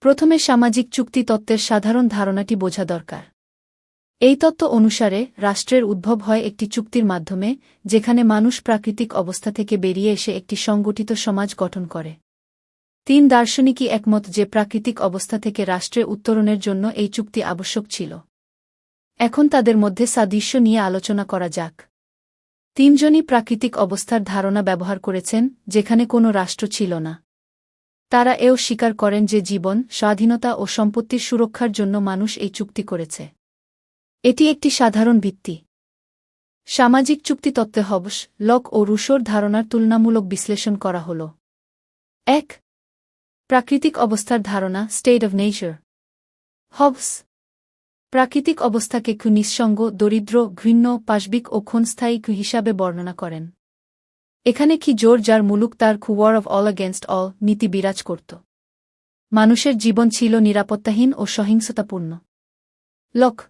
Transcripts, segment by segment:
প্রথমে সামাজিক চুক্তি তত্ত্বের সাধারণ ধারণাটি বোঝা দরকার। এই তত্ত্ব অনুসারে রাষ্ট্রের উদ্ভব হয় একটি চুক্তির মাধ্যমে, যেখানে মানুষ প্রাকৃতিক অবস্থা থেকে বেরিয়ে এসে একটি সংগঠিত সমাজ গঠন করে। তিন দার্শনিকই একমত যে প্রাকৃতিক অবস্থা থেকে রাষ্ট্রে উত্তরণের জন্য এই চুক্তি আবশ্যক ছিল। এখন তাদের মধ্যে সাদৃশ্য নিয়ে আলোচনা করা যাক। তিনজনই প্রাকৃতিক অবস্থার ধারণা ব্যবহার করেছেন, যেখানে কোনো রাষ্ট্র ছিল না। তারা এও স্বীকার করেন যে জীবন, স্বাধীনতা ও সম্পত্তির সুরক্ষার জন্য মানুষ এই চুক্তি করেছে। এটি একটি সাধারণ ভিত্তি। সামাজিক চুক্তি তত্ত্বে হবস লক ও রুশোর ধারণার তুলনামূলক বিশ্লেষণ করা হল। এক, প্রাকৃতিক অবস্থার ধারণা স্টেট অব নেচার হবস প্রাকৃতিক অবস্থাকে নিঃসঙ্গ দরিদ্র, ঘৃণ্য, পাশবিক ও ক্ষণস্থায়ী হিসাবে বর্ণনা করেন। এখানে কি জোর যার মুলুক তার খু war of all against all নীতি বিরাজ করত। মানুষের জীবন ছিল নিরাপত্তাহীন ও সহিংসতাপূর্ণ। লক,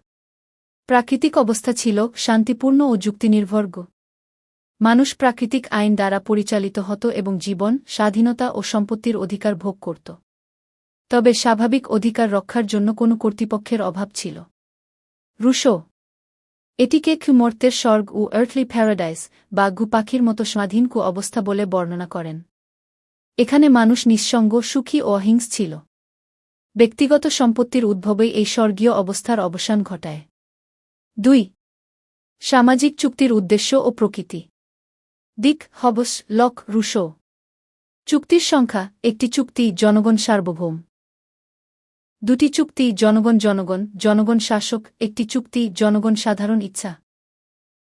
প্রাকৃতিক অবস্থা ছিল শান্তিপূর্ণ ও যুক্তিনির্ভর্গ। মানুষ প্রাকৃতিক আইন দ্বারা পরিচালিত হতো এবং জীবন, স্বাধীনতা ও সম্পত্তির অধিকার ভোগ করত। তবে স্বাভাবিক অধিকার রক্ষার জন্য কোনো কর্তৃপক্ষের অভাব ছিল। রুশো এটিকে মর্তের স্বর্গ ও আর্থলি প্যারাডাইস বা গু পাখির মতো স্বাধীন কু অবস্থা বলে বর্ণনা করেন। এখানে মানুষ নিঃসঙ্গ, সুখী ও অহিংস ছিল। ব্যক্তিগত সম্পত্তির উদ্ভবেই এই স্বর্গীয় অবস্থার অবসান ঘটায়। দুই, সামাজিক চুক্তির উদ্দেশ্য ও প্রকৃতি। দিক, হবস, লক, রুশো। চুক্তির সংখ্যা একটি চুক্তি, জনগণ সার্বভৌম। দুটি চুক্তি জনগণ জনগণ জনগণ শাসক, একটি চুক্তি জনগণ সাধারণ ইচ্ছা।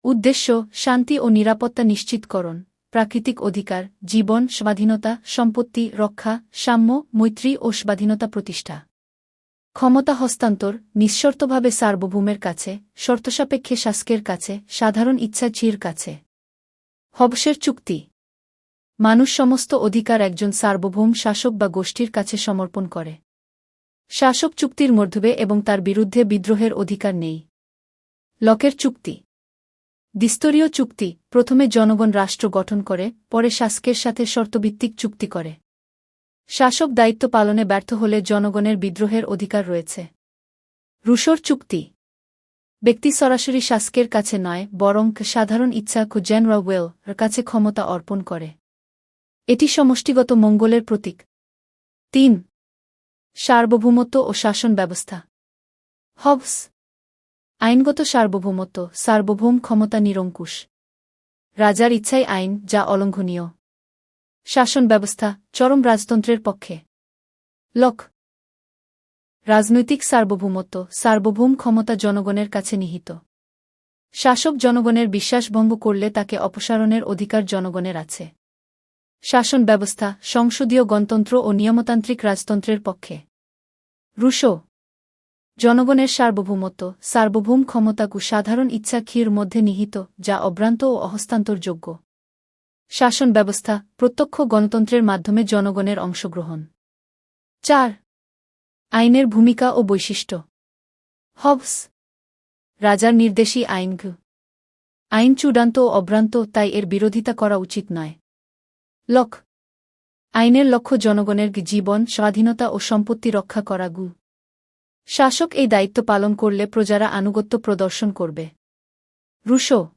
উদ্দেশ্য, শান্তি ও নিরাপত্তা নিশ্চিতকরণ, প্রাকৃতিক অধিকার, জীবন, স্বাধীনতা, সম্পত্তি, রক্ষা, সাম্য, মৈত্রী ও স্বাধীনতা প্রতিষ্ঠা। ক্ষমতা হস্তান্তর, নিঃশর্তভাবে সার্বভৌমের কাছে, শর্তসাপেক্ষে শাসকের কাছে, সাধারণ ইচ্ছা চির কাছে। হবসের চুক্তি। মানুষ সমস্ত অধিকার একজন সার্বভৌম শাসক বা গোষ্ঠীর কাছে সমর্পণ করে। শাসক চুক্তির মধ্যবে এবং তার বিরুদ্ধে বিদ্রোহের অধিকার নেই। লকের চুক্তি। দ্বিস্তরীয় চুক্তি, প্রথমে জনগণ রাষ্ট্র গঠন করে, পরে শাসকের সাথে শর্তভিত্তিক চুক্তি করে। শাসক দায়িত্ব পালনে ব্যর্থ হলে জনগণের বিদ্রোহের অধিকার রয়েছে। রুশোর চুক্তি। ব্যক্তি সরাসরি শাসকের কাছে নয়, বরং সাধারণ ইচ্ছা জেনরা ওয়েল কাছে ক্ষমতা অর্পণ করে। এটি সমষ্টিগত মঙ্গলের প্রতীক। তিন সার্বভৌমত্ব ও শাসন ব্যবস্থা। হবস, আইনগত সার্বভৌমত্ব, সার্বভৌম ক্ষমতা নিরঙ্কুশ। রাজার ইচ্ছাই আইন, যা অলঙ্ঘনীয়। শাসন ব্যবস্থা, চরম রাজতন্ত্রের পক্ষে। লক, রাজনৈতিক সার্বভৌমত্ব, সার্বভৌম ক্ষমতা জনগণের কাছে নিহিত। শাসক জনগণের বিশ্বাসভঙ্গ করলে তাকে অপসারণের অধিকার জনগণের আছে। শাসন ব্যবস্থা, সংসদীয় গণতন্ত্র ও নিয়মতান্ত্রিক রাজতন্ত্রের পক্ষে। রুশো। জনগণের সার্বভৌমত্ব, সার্বভৌম ক্ষমতাকু সাধারণ ইচ্ছা ক্ষীর মধ্যে নিহিত, যা অভ্রান্ত ও অহস্তান্তরযোগ্য। শাসন ব্যবস্থা, প্রত্যক্ষ গণতন্ত্রের মাধ্যমে জনগণের অংশগ্রহণ। চার, আইনের ভূমিকা ও বৈশিষ্ট্য। হবস, রাজার নির্দেশী আইন আইন চূড়ান্ত ও অভ্রান্ত, তাই এর বিরোধিতা করা উচিত নয়। লক আইনের লক্ষ্য জনগণের জীবন, স্বাধীনতা ও সম্পত্তি রক্ষা করা গু। শাসক এই দায়িত্ব পালন করলে প্রজারা আনুগত্য প্রদর্শন করবে। রুশো।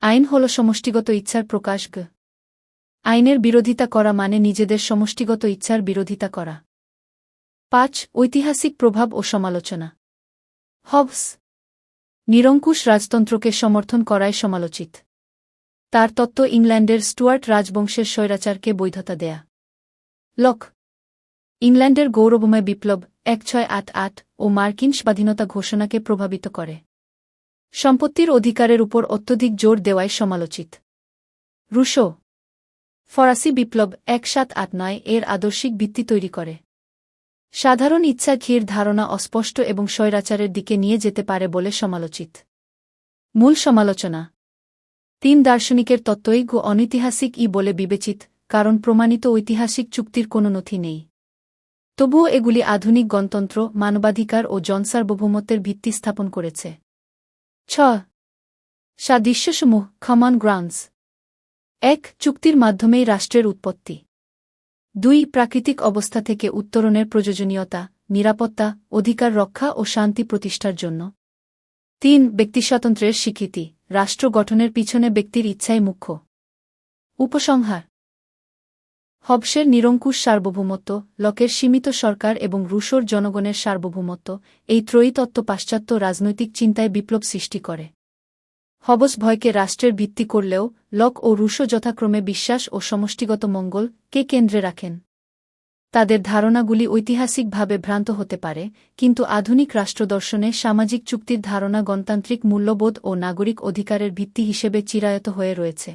আইন হল সমষ্টিগত ইচ্ছার প্রকাশ গ। আইনের বিরোধিতা করা মানে নিজেদের সমষ্টিগত ইচ্ছার বিরোধিতা করা। পাঁচ, ঐতিহাসিক প্রভাব ও সমালোচনা। হবস। নিরঙ্কুশ রাজতন্ত্রকে সমর্থন করায় সমালোচিত। তার তত্ত্ব ইংল্যান্ডের স্টুয়ার্ট রাজবংশের স্বৈরাচারকে বৈধতা দেয়া। লক। ইংল্যান্ডের গৌরবময় বিপ্লব এক ছয় আট আট ও মার্কিন স্বাধীনতা ঘোষণাকে প্রভাবিত করে। সম্পত্তির অধিকারের উপর অত্যধিক জোর দেওয়ায় সমালোচিত। রুশো। ফরাসি বিপ্লব এক সাত আট নয় এর আদর্শিক ভিত্তি তৈরি করে। সাধারণ ইচ্ছা ঘির ধারণা অস্পষ্ট এবং স্বৈরাচারের দিকে নিয়ে যেতে পারে বলে সমালোচিত। মূল সমালোচনা। তিন দার্শনিকের তত্ত্বই গো অনৈতিহাসিক ই বলে বিবেচিত, কারণ প্রমাণিত ঐতিহাসিক চুক্তির কোনো নথি নেই। তবুও এগুলি আধুনিক গণতন্ত্র, মানবাধিকার ও জনসার্বভৌমত্বের ভিত্তি স্থাপন করেছে। ছ। সাদৃশ্যসমূহ খমন গ্রান্স এক, চুক্তির মাধ্যমেই রাষ্ট্রের উৎপত্তি। দুই, প্রাকৃতিক অবস্থা থেকে উত্তরণের প্রয়োজনীয়তা, নিরাপত্তা, অধিকার রক্ষা ও শান্তি প্রতিষ্ঠার জন্য। তিন ব্যক্তিস্বাতন্ত্র্যের স্বীকৃতি। রাষ্ট্র গঠনের পিছনে ব্যক্তির ইচ্ছাই মুখ্য। উপসংহার। হবসের নিরঙ্কুশ সার্বভৌমত্ব, লকের সীমিত সরকার এবং রুশোর জনগণের সার্বভৌমত্ব, এই ত্রয়ী তত্ত্ব পাশ্চাত্য রাজনৈতিক চিন্তায় বিপ্লব সৃষ্টি করে। হবস ভয়কে রাষ্ট্রের ভিত্তি করলেও, লক ও রুশো যথাক্রমে বিশ্বাস ও সমষ্টিগত মঙ্গল কে কেন্দ্রে রাখেন? তাদের ধারণাগুলি ঐতিহাসিকভাবে ভ্রান্ত হতে পারে, কিন্তু আধুনিক রাষ্ট্রদর্শনে সামাজিক চুক্তির ধারণা গণতান্ত্রিক মূল্যবোধ ও নাগরিক অধিকারের ভিত্তি হিসেবে চিরায়ত হয়ে রয়েছে।